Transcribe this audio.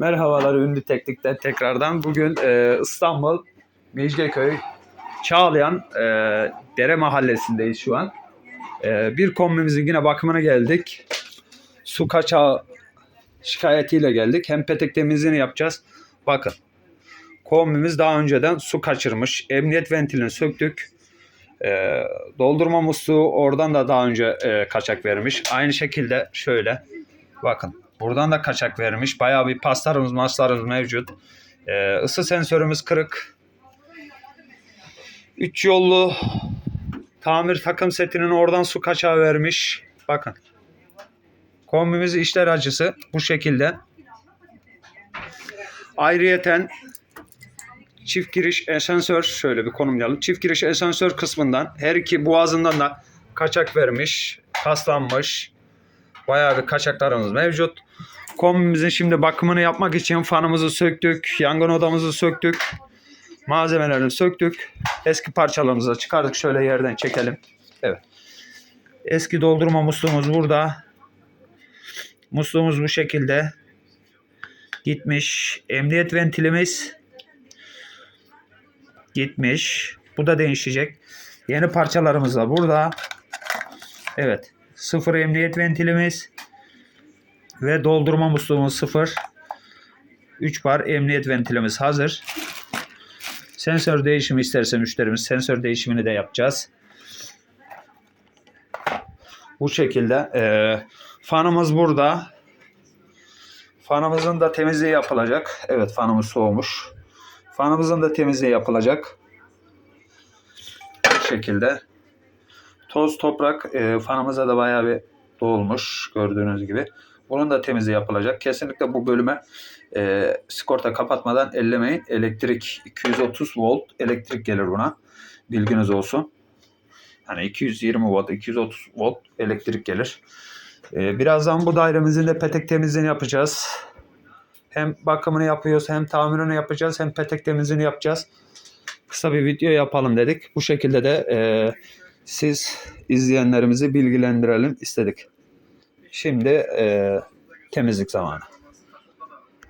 Merhabalar Ünlü Teknik'ten tekrardan. Bugün e, İstanbul Mecidiyeköy Çağlayan e, Dere Mahallesi'ndeyiz şu an. E, bir kombimizin yine bakımına geldik. Su kaçağı şikayetiyle geldik. Hem petek temizliğini yapacağız. Bakın. Kombimiz daha önceden su kaçırmış. Emniyet ventilini söktük. E, doldurma musluğu oradan da daha önce e, kaçak vermiş. Aynı şekilde şöyle. Bakın. Buradan da kaçak vermiş. Bayağı bir paslarımız, maslarımız mevcut. Ee, ısı sensörümüz kırık. 3 yollu tamir takım setinin oradan su kaçağı vermiş. Bakın. Kombimiz işler acısı bu şekilde. Ayrıyeten çift giriş esansör şöyle bir konumlayalım. Çift giriş esansör kısmından her iki boğazından da kaçak vermiş, paslanmış. Bayağı bir kaçaklarımız mevcut. Kombimizin şimdi bakımını yapmak için fanımızı söktük, yangın odamızı söktük, malzemelerini söktük. Eski parçalarımızı çıkardık. Şöyle yerden çekelim. Evet. Eski doldurma musluğumuz burada. Musluğumuz bu şekilde. Gitmiş. Emniyet ventilimiz gitmiş. Bu da değişecek. Yeni parçalarımız da burada. Evet. Sıfır emniyet ventilimiz ve doldurma musluğumuz sıfır. 3 bar emniyet ventilimiz hazır. Sensör değişimi isterse müşterimiz sensör değişimini de yapacağız. Bu şekilde e, fanımız burada. Fanımızın da temizliği yapılacak. Evet fanımız soğumuş. Fanımızın da temizliği yapılacak. Şekilde. Toz toprak e, fanımıza da bayağı bir dolmuş gördüğünüz gibi. Bunun da temizliği yapılacak. Kesinlikle bu bölüme e, sigorta kapatmadan ellemeyin. Elektrik 230 volt elektrik gelir buna. Bilginiz olsun. Hani 220 volt, 230 volt elektrik gelir. E, birazdan bu dairemizin de petek temizliğini yapacağız. Hem bakımını yapıyoruz, hem tamirini yapacağız, hem petek temizliğini yapacağız. Kısa bir video yapalım dedik. Bu şekilde de e, siz izleyenlerimizi bilgilendirelim istedik. Şimdi e, temizlik zamanı.